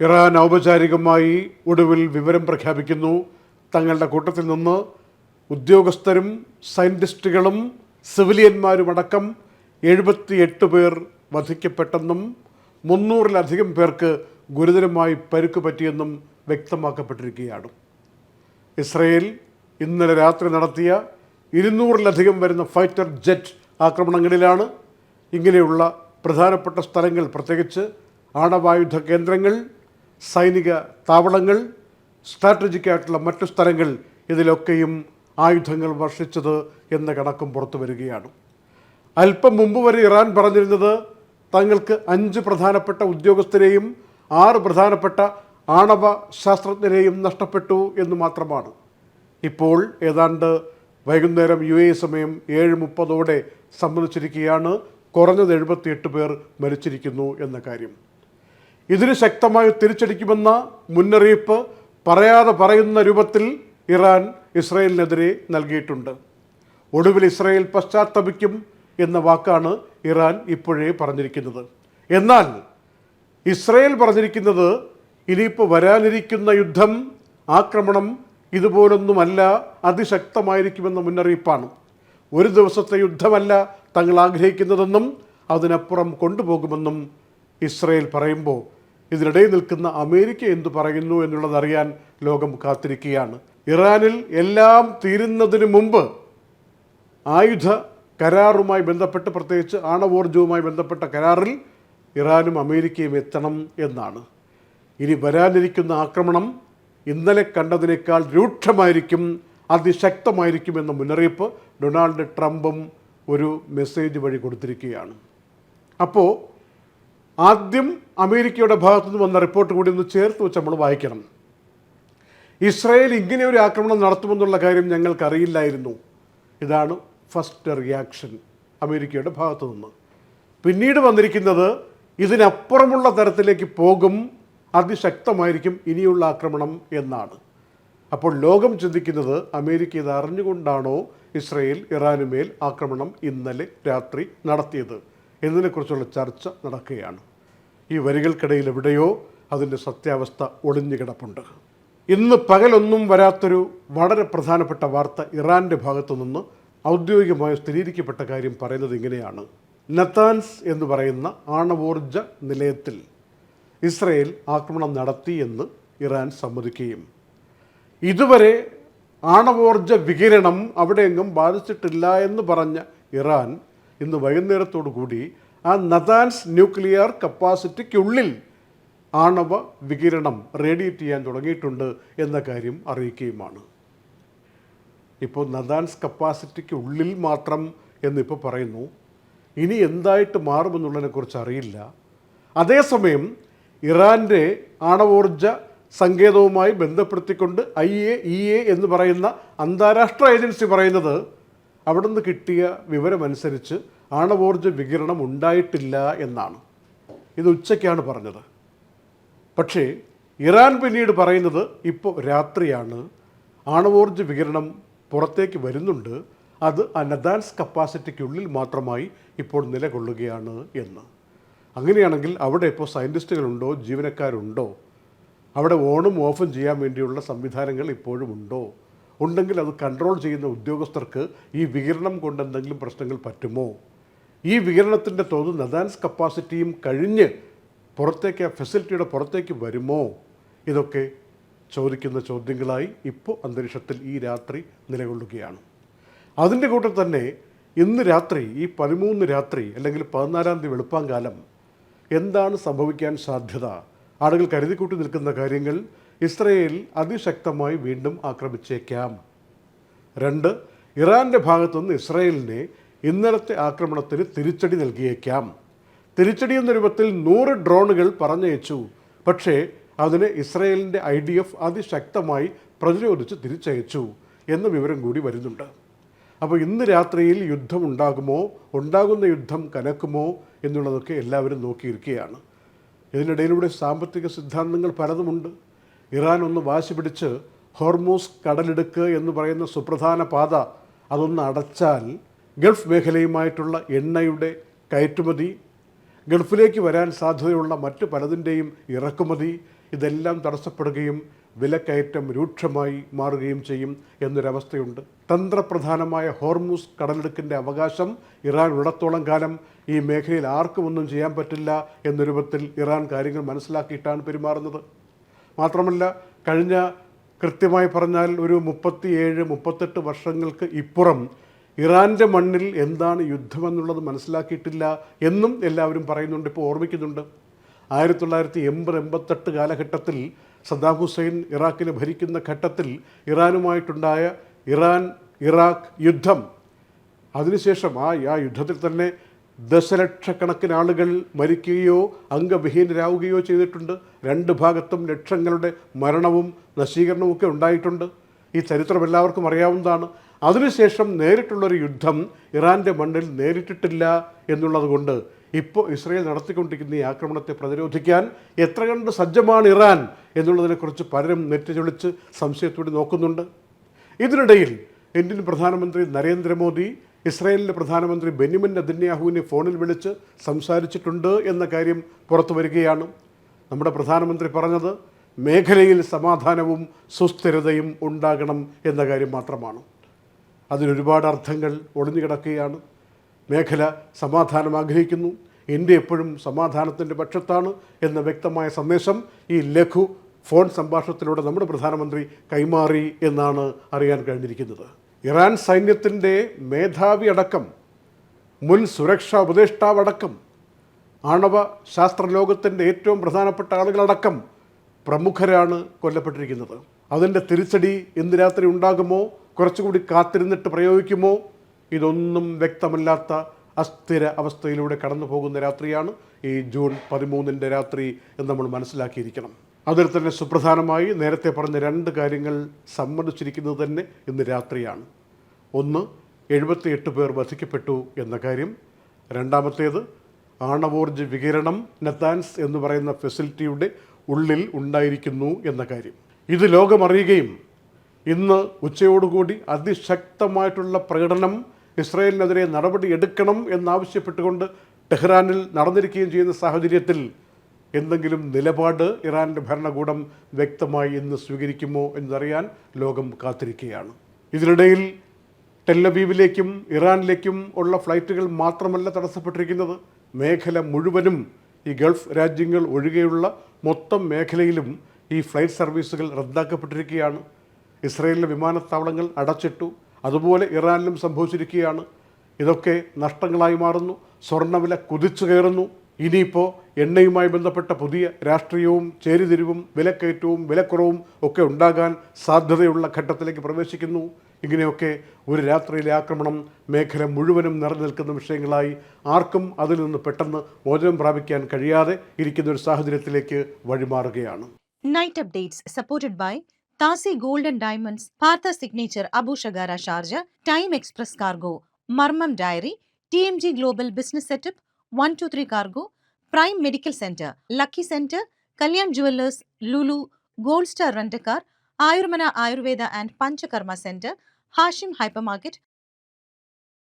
Iran ഔപചാരികമായി ഒടുവിൽ വിവരം പ്രഖ്യാപിക്കുന്നു. തങ്ങളുടെ കൂട്ടത്തിൽ നിന്ന് ഉദ്യോഗസ്ഥരും സയന്റിസ്റ്റുകളും സിവിലിയന്മാരുമടക്കം എഴുപത്തി എട്ട് പേർ വധിക്കപ്പെട്ടെന്നും മുന്നൂറിലധികം പേർക്ക് ഗുരുതരമായി പരുക്ക് പറ്റിയെന്നും വ്യക്തമാക്കപ്പെട്ടിരിക്കുകയാണ്. ഇസ്രയേൽ ഇന്നലെ രാത്രി നടത്തിയ ഇരുന്നൂറിലധികം വരുന്ന ഫൈറ്റർ ജെറ്റ് ആക്രമണങ്ങളിലാണ് ഇങ്ങനെയുള്ള പ്രധാനപ്പെട്ട സ്ഥലങ്ങൾ പ്രത്യേകിച്ച് ആണവായുധ കേന്ദ്രങ്ങൾ സൈനിക താവളങ്ങൾ സ്ട്രാറ്റജിക് ആയിട്ടുള്ള മറ്റു സ്ഥലങ്ങൾ ഇതിലൊക്കെയും ആയുധങ്ങൾ വർഷിച്ചത് എന്ന കണക്കും പുറത്തു വരികയാണ്. അല്പം മുമ്പ് വരെ ഇറാൻ പറഞ്ഞിരുന്നത് തങ്ങൾക്ക് അഞ്ച് പ്രധാനപ്പെട്ട ഉദ്യോഗസ്ഥരെയും ആറ് പ്രധാനപ്പെട്ട ആണവ ശാസ്ത്രജ്ഞരെയും നഷ്ടപ്പെട്ടു എന്ന് മാത്രമാണ്. ഇപ്പോൾ ഏതാണ്ട് വൈകുന്നേരം യു എ സമയം ഏഴ് മുപ്പതോടെ സംബന്ധിച്ചിരിക്കുകയാണ് കുറഞ്ഞത് എഴുപത്തിയെട്ട് പേർ മരിച്ചിരിക്കുന്നു എന്ന കാര്യം. ഇതിന് ശക്തമായി തിരിച്ചടിക്കുമെന്ന മുന്നറിയിപ്പ് പറയാതെ പറയുന്ന രൂപത്തിൽ ഇറാൻ ഇസ്രയേലിനെതിരെ നൽകിയിട്ടുണ്ട്. ഒടുവിൽ ഇസ്രയേൽ പശ്ചാത്തപിക്കും എന്ന വാക്കാണ് ഇറാൻ ഇപ്പോഴേ പറഞ്ഞിരിക്കുന്നത്. എന്നാൽ ഇസ്രയേൽ പറഞ്ഞിരിക്കുന്നത് ഇനിയിപ്പോൾ വരാനിരിക്കുന്ന യുദ്ധം ആക്രമണം ഇതുപോലൊന്നുമല്ല അതിശക്തമായിരിക്കുമെന്ന മുന്നറിയിപ്പാണ്. ഒരു ദിവസത്തെ യുദ്ധമല്ല തങ്ങൾ ആഗ്രഹിക്കുന്നതെന്നും അതിനപ്പുറം കൊണ്ടുപോകുമെന്നും ഇസ്രയേൽ പറയുമ്പോൾ ഇതിനിടയിൽ നിൽക്കുന്ന അമേരിക്ക എന്തു പറയുന്നു എന്നുള്ളതറിയാൻ ലോകം കാത്തിരിക്കുകയാണ്. ഇറാനിൽ എല്ലാം തീരുന്നതിന് മുമ്പ് ആയുധ കരാറുമായി ബന്ധപ്പെട്ട് പ്രത്യേകിച്ച് ആണവോർജവുമായി ബന്ധപ്പെട്ട കരാറിൽ ഇറാനും അമേരിക്കയും എത്തണം എന്നാണ്. ഇനി വരാനിരിക്കുന്ന ആക്രമണം ഇന്നലെ കണ്ടതിനേക്കാൾ രൂക്ഷമായിരിക്കും അതിശക്തമായിരിക്കും എന്ന മുന്നറിയിപ്പ് ഡൊണാൾഡ് ട്രംപും ഒരു മെസ്സേജ് വഴി കൊടുത്തിരിക്കുകയാണ്. അപ്പോൾ ആദ്യം അമേരിക്കയുടെ ഭാഗത്തു നിന്ന് വന്ന റിപ്പോർട്ട് കൂടി ഒന്ന് ചേർത്ത് വെച്ച് നമ്മൾ വായിക്കണം. ഇസ്രായേൽ ഇങ്ങനെ ഒരു ആക്രമണം നടത്തുമെന്നുള്ള കാര്യം ഞങ്ങൾക്കറിയില്ലായിരുന്നു. ഇതാണ് ഫസ്റ്റ് റിയാക്ഷൻ അമേരിക്കയുടെ ഭാഗത്തു നിന്ന് പിന്നീട് വന്നിരിക്കുന്നത് ഇതിനപ്പുറമുള്ള തരത്തിലേക്ക് പോകും അതിശക്തമായിരിക്കും ഇനിയുള്ള ആക്രമണം എന്നാണ്. അപ്പോൾ ലോകം ചിന്തിക്കുന്നത് അമേരിക്ക ഇത് അറിഞ്ഞുകൊണ്ടാണോ ഇസ്രയേൽ ഇറാനുമേൽ ആക്രമണം ഇന്നലെ രാത്രി നടത്തിയത്? എന്നതിനെക്കുറിച്ചുള്ള ചർച്ച നടക്കുകയാണ്. ഈ വരികൾക്കിടയിൽ എവിടെയോ അതിന്റെ സത്യാവസ്ഥ ഒളിഞ്ഞു കിടപ്പുണ്ട്. ഇന്ന് പകലൊന്നും വരാത്തൊരു വളരെ പ്രധാനപ്പെട്ട വാർത്ത ഇറാന്റെ ഭാഗത്തു നിന്ന് ഔദ്യോഗികമായി സ്ഥിരീകരിക്കപ്പെട്ട കാര്യം പറയുന്നത് ഇങ്ങനെയാണ്. നത്താൻസ് എന്ന് പറയുന്ന ആണവോർജ നിലയത്തിൽ ഇസ്രയേൽ ആക്രമണം നടത്തി എന്ന് ഇറാൻ സമ്മതിക്കുകയും. ഇതുവരെ ആണവോർജ വികിരണം അവിടെയെങ്ങും ബാധിച്ചിട്ടില്ല എന്ന് പറഞ്ഞ ഇറാൻ ഇന്ന് വൈകുന്നേരത്തോടു കൂടി ആ നദാൻസ് ന്യൂക്ലിയർ കപ്പാസിറ്റിക്കുള്ളിൽ ആണവ വികിരണം റേഡിയേറ്റ് ചെയ്യാൻ തുടങ്ങിയിട്ടുണ്ട് എന്ന കാര്യം അറിയിക്കുകയുമാണ്. ഇപ്പോൾ നദാൻസ് കപ്പാസിറ്റിക്ക് ഉള്ളിൽ മാത്രം എന്നിപ്പോൾ പറയുന്നു ഇനി എന്തായിട്ട് മാറുമെന്നുള്ളതിനെക്കുറിച്ച് അറിയില്ല. അതേസമയം ഇറാന്റെ ആണവോർജ സങ്കേതവുമായി ബന്ധപ്പെടുത്തിക്കൊണ്ട് ഐ എ ഇ എ എന്ന് പറയുന്ന അന്താരാഷ്ട്ര ഏജൻസി പറയുന്നത് അവിടെ നിന്ന് കിട്ടിയ വിവരമനുസരിച്ച് ആണവോർജ വികിരണം ഉണ്ടായിട്ടില്ല എന്നാണ്. ഇത് ഉച്ചയ്ക്കാണ് പറഞ്ഞത്. പക്ഷേ ഇറാൻ പിന്നീട് പറയുന്നത് ഇപ്പോൾ രാത്രിയാണ്. ആണവോർജ വികിരണം പുറത്തേക്ക് വരുന്നുണ്ട്. അത് അനദാൻസ് കപ്പാസിറ്റിക്കുള്ളിൽ മാത്രമായി ഇപ്പോൾ നിലകൊള്ളുകയാണ് എന്ന്. അങ്ങനെയാണെങ്കിൽ അവിടെ ഇപ്പോൾ സയന്റിസ്റ്റുകളുണ്ടോ ജീവനക്കാരുണ്ടോ? അവിടെ ഓണും ഓഫും ചെയ്യാൻ വേണ്ടിയുള്ള സംവിധാനങ്ങൾ ഇപ്പോഴും ഉണ്ടോ? ഉണ്ടെങ്കിൽ അത് കൺട്രോൾ ചെയ്യുന്ന ഉദ്യോഗസ്ഥർക്ക് ഈ വികിരണം കൊണ്ട് എന്തെങ്കിലും പ്രശ്നങ്ങൾ പറ്റുമോ? ഈ വികിരണത്തിന്റെ തോത് നദാൻസ് കപ്പാസിറ്റിയും കഴിഞ്ഞ് പുറത്തേക്ക് ആ ഫെസിലിറ്റിയുടെ പുറത്തേക്ക് വരുമോ? ഇതൊക്കെ ചോദിക്കുന്ന ചോദ്യങ്ങളായി ഇപ്പോൾ അന്തരീക്ഷത്തിൽ ഈ രാത്രി നിലകൊള്ളുകയാണ്. അതിന്റെ കൂട്ടം തന്നെ ഇന്ന് രാത്രി ഈ പതിമൂന്ന് രാത്രി അല്ലെങ്കിൽ പതിനാലാം തീയതി വെളുപ്പാങ്കാലം എന്താണ് സംഭവിക്കാൻ സാധ്യത? ആളുകൾ കരുതിക്കൂട്ടി നിൽക്കുന്ന കാര്യങ്ങൾ ഇസ്രയേൽ അതിശക്തമായി വീണ്ടും ആക്രമിച്ചേക്കാം. രണ്ട് ഇറാന്റെ ഭാഗത്തുനിന്ന് ഇസ്രയേലിനെ ഇന്നലത്തെ ആക്രമണത്തിന് തിരിച്ചടി നൽകിയേക്കാം. തിരിച്ചടി എന്ന രൂപത്തിൽ നൂറ് ഡ്രോണുകൾ പറഞ്ഞയച്ചു. പക്ഷേ അതിനെ ഇസ്രയേലിന്റെ ഐ ഡി എഫ് അതിശക്തമായി പ്രതിരോധിച്ച് തിരിച്ചയച്ചു എന്ന വിവരം കൂടി വരുന്നുണ്ട്. അപ്പോൾ ഇന്ന് രാത്രിയിൽ യുദ്ധം ഉണ്ടാകുമോ? ഉണ്ടാകുന്ന യുദ്ധം കനക്കുമോ? എന്നുള്ളതൊക്കെ എല്ലാവരും നോക്കിയിരിക്കുകയാണ്. ഇതിനിടയിലൂടെ സാമ്പത്തിക സിദ്ധാന്തങ്ങൾ പലതുമുണ്ട്. ഇറാൻ ഒന്ന് വാശി പിടിച്ച് ഹോർമൂസ് കടലിടുക്ക് എന്ന് പറയുന്ന സുപ്രധാന പാത അതൊന്ന് അടച്ചാൽ ഗൾഫ് മേഖലയുമായിട്ടുള്ള എണ്ണയുടെ കയറ്റുമതി ഗൾഫിലേക്ക് വരാൻ സാധ്യതയുള്ള മറ്റു പലതിന്റെയും ഇറക്കുമതി ഇതെല്ലാം തടസ്സപ്പെടുകയും വിലക്കയറ്റം രൂക്ഷമായി മാറുകയും ചെയ്യും എന്നൊരവസ്ഥയുണ്ട്. തന്ത്രപ്രധാനമായ ഹോർമൂസ് കടലെടുക്കിന്റെ അവകാശം ഇറാൻ ഉള്ളത്തോളം കാലം ഈ മേഖലയിൽ ആർക്കും ഒന്നും ചെയ്യാൻ പറ്റില്ല എന്ന രൂപത്തിൽ ഇറാൻ കാര്യങ്ങൾ മനസ്സിലാക്കിയിട്ടാണ് പെരുമാറുന്നത്. മാത്രമല്ല കഴിഞ്ഞ കൃത്യമായി പറഞ്ഞാൽ ഒരു മുപ്പത്തിയേഴ് മുപ്പത്തെട്ട് വർഷങ്ങൾക്ക് ഇപ്പുറം ഇറാന്റെ മണ്ണിൽ എന്താണ് യുദ്ധമെന്നുള്ളത് മനസ്സിലാക്കിയിട്ടില്ല എന്നും എല്ലാവരും പറയുന്നുണ്ട് ഇപ്പോൾ ഓർമ്മിക്കുന്നുണ്ട്. ആയിരത്തി തൊള്ളായിരത്തി എൺപത് എൺപത്തെട്ട് കാലഘട്ടത്തിൽ സദ്ദാം ഹുസൈൻ ഇറാഖിനെ ഭരിക്കുന്ന ഘട്ടത്തിൽ ഇറാനുമായിട്ടുണ്ടായ ഇറാൻ ഇറാഖ് യുദ്ധം. അതിനുശേഷം ആ ആ യുദ്ധത്തിൽ തന്നെ ദശലക്ഷക്കണക്കിന് ആളുകൾ മരിക്കുകയോ അംഗവിഹീനരാവുകയോ ചെയ്തിട്ടുണ്ട്. രണ്ട് ഭാഗത്തും ലക്ഷങ്ങളുടെ മരണവും നശീകരണവും ഒക്കെ ഉണ്ടായിട്ടുണ്ട്. ഈ ചരിത്രം എല്ലാവർക്കും അറിയാവുന്നതാണ്. അതിനുശേഷം നേരിട്ടുള്ളൊരു യുദ്ധം ഇറാന്റെ മണ്ണിൽ നേരിട്ടിട്ടില്ല എന്നുള്ളതുകൊണ്ട് ഇപ്പോൾ ഇസ്രയേൽ നടത്തിക്കൊണ്ടിരിക്കുന്ന ഈ ആക്രമണത്തെ പ്രതിരോധിക്കാൻ എത്ര കണ്ട് സജ്ജമാണ് ഇറാൻ എന്നുള്ളതിനെക്കുറിച്ച് പലരും നെറ്റിചൊളിച്ച് സംശയത്തോടെ നോക്കുന്നുണ്ട്. ഇതിനിടയിൽ ഇന്ത്യൻ പ്രധാനമന്ത്രി നരേന്ദ്രമോദി ഇസ്രായേലിലെ പ്രധാനമന്ത്രി ബെന്യമിൻ നദന്യാഹുവിനെ ഫോണിൽ വിളിച്ച് സംസാരിച്ചിട്ടുണ്ട് എന്ന കാര്യം പുറത്തു വരികയാണ്. നമ്മുടെ പ്രധാനമന്ത്രി പറഞ്ഞത് മേഖലയിൽ സമാധാനവും സുസ്ഥിരതയും ഉണ്ടാകണം എന്ന കാര്യം മാത്രമാണ്. അതിനൊരുപാട് അർത്ഥങ്ങൾ ഒളിഞ്ഞുകിടക്കുകയാണ് മേഖല സമാധാനം ആഗ്രഹിക്കുന്നു. ഇന്ത്യ എപ്പോഴും സമാധാനത്തിന്റെ പക്ഷത്താണ് എന്ന വ്യക്തമായ സന്ദേശം ഈ ലഘു ഫോൺ സംഭാഷണത്തിലൂടെ നമ്മുടെ പ്രധാനമന്ത്രി കൈമാറി എന്നാണ് അറിയാൻ കഴിഞ്ഞിരിക്കുന്നത്. ഇറാൻ സൈന്യത്തിന്റെ മേധാവി അടക്കം മുൻ സുരക്ഷാ ഉപദേഷ്ടാവ് അടക്കം ആണവ ശാസ്ത്രലോകത്തിന്റെ ഏറ്റവും പ്രധാനപ്പെട്ട ആളുകളടക്കം പ്രമുഖരാണ് കൊല്ലപ്പെട്ടിരിക്കുന്നത്. അതിന്റെ തിരിച്ചടി ഇന്ന് രാത്രി ഉണ്ടാകുമോ? കുറച്ചുകൂടി കാത്തിരുന്നിട്ട് പ്രയോഗിക്കുമോ? ഇതൊന്നും വ്യക്തമല്ലാത്ത അസ്ഥിര അവസ്ഥയിലൂടെ കടന്നു പോകുന്ന രാത്രിയാണ് ഈ ജൂൺ പതിമൂന്നിന്റെ രാത്രി എന്ന് നമ്മൾ മനസ്സിലാക്കിയിരിക്കണം. അതിൽ തന്നെ സുപ്രധാനമായി നേരത്തെ പറഞ്ഞ രണ്ട് കാര്യങ്ങൾ സമ്മതിച്ചിരിക്കുന്നത് തന്നെ ഇന്ന് രാത്രിയാണ്. ഒന്ന് എഴുപത്തിയെട്ട് പേർ വധിക്കപ്പെട്ടു എന്ന കാര്യം. രണ്ടാമത്തേത് ആണവോർജ വികിരണം നെത്താൻസ് എന്ന് പറയുന്ന ഫെസിലിറ്റിയുടെ ഉള്ളിൽ ഉണ്ടായിരിക്കുന്നു എന്ന കാര്യം. ഇത് ലോകമറിയുകയും ഇന്ന് ഉച്ചയോടുകൂടി അതിശക്തമായിട്ടുള്ള പ്രകടനം ഇസ്രായേലിനെതിരെ നടപടി എടുക്കണം എന്നാവശ്യപ്പെട്ടുകൊണ്ട് ടെഹ്റാനിൽ നടന്നിരിക്കുകയും ചെയ്യുന്ന സാഹചര്യത്തിൽ എന്തെങ്കിലും നിലപാട് ഇറാന്റെ ഭരണകൂടം വ്യക്തമായി ഇന്ന് സ്വീകരിക്കുമോ എന്നറിയാൻ ലോകം കാത്തിരിക്കുകയാണ്. ഇതിനിടയിൽ ടെല്ലബീവിലേക്കും ഇറാനിലേക്കും ഉള്ള ഫ്ലൈറ്റുകൾ മാത്രമല്ല തടസ്സപ്പെട്ടിരിക്കുന്നത്. മേഖല മുഴുവനും ഈ ഗൾഫ് രാജ്യങ്ങൾ ഒഴികെയുള്ള മൊത്തം മേഖലയിലും ഈ ഫ്ലൈറ്റ് സർവീസുകൾ റദ്ദാക്കപ്പെട്ടിരിക്കുകയാണ്. ഇസ്രയേലിലെ വിമാനത്താവളങ്ങൾ അടച്ചിട്ടു. അതുപോലെ ഇറാനിലും സംഭവിച്ചിരിക്കുകയാണ്. ഇതൊക്കെ നഷ്ടങ്ങളായി മാറുന്നു. സ്വർണവില കുതിച്ചു കയറുന്നു. ഇനിയിപ്പോൾ എണ്ണയുമായി ബന്ധപ്പെട്ട പുതിയ രാഷ്ട്രീയവും ചേരിതിരിവും വിലക്കയറ്റവും വിലക്കുറവും ഒക്കെ ഉണ്ടാകാൻ സാധ്യതയുള്ള ഘട്ടത്തിലേക്ക് പ്രവേശിക്കുന്നു. ഇങ്ങനെയൊക്കെ ഒരു രാത്രിയിലെ ആക്രമണം മേഖല മുഴുവനും നിറഞ്ഞു വിഷയങ്ങളായി ആർക്കും അതിൽ നിന്ന് പെട്ടെന്ന് മോചനം പ്രാപിക്കാൻ കഴിയാതെ ഇരിക്കുന്ന ഒരു സാഹചര്യത്തിലേക്ക് വഴിമാറുകയാണ്. നൈറ്റ് updates താസി gold and diamonds Partha signature Abu Shagara Sharjah time express cargo മർമ്മം dairy T M G global business Business one two three cargo prime medical centre lucky centre Kalyan jewellers Lulu gold star rent a car Ayurmana Ayurveda and Panchakarma centre Hashim hypermarket